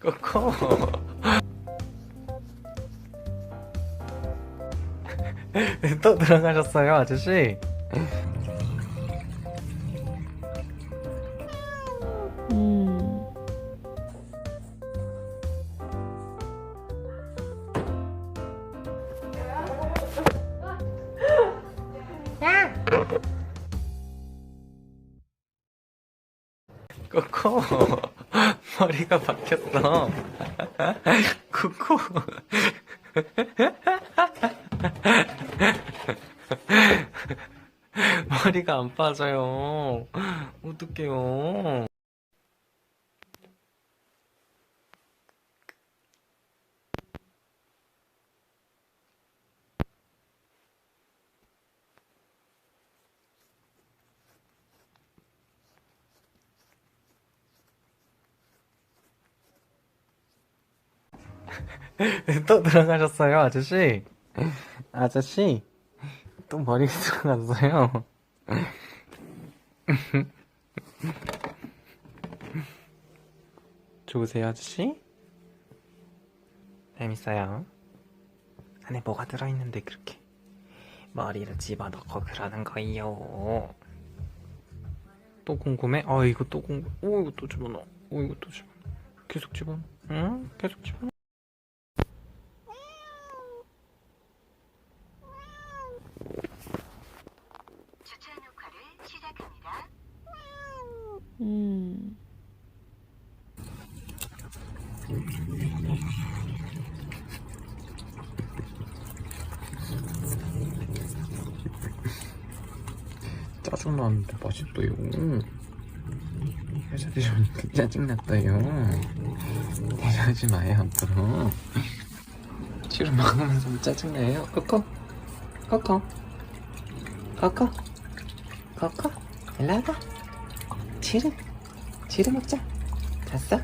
코코. 또 들어가셨어요, 아저씨? 음. 코코. 머리가 바뀌었어. 코코. 머리가 안 빠져요. 어떡해요. 또 들어가셨어요, 아저씨? 아저씨? 또 머리가 들어갔어요. 좋으세요, 아저씨? 재밌어요. 안에 뭐가 들어있는데 그렇게 머리를 집어넣고 그러는 거예요. 또 궁금해? 어, 이거 또 궁금. 오, 이거 또 집어넣어. 오, 이거 또 집어넣어. 계속 집어넣어. 응? 계속 집어넣어. 음. 짜증나는데 맛있어요. 회사 드시니까 짜증났어요. 대하지 마요, 앞으로. 치를 먹으면서 짜증나요? 코코? 코코? 코코? 코코? 일로 와봐. 치를? 치를 먹자. 갔어?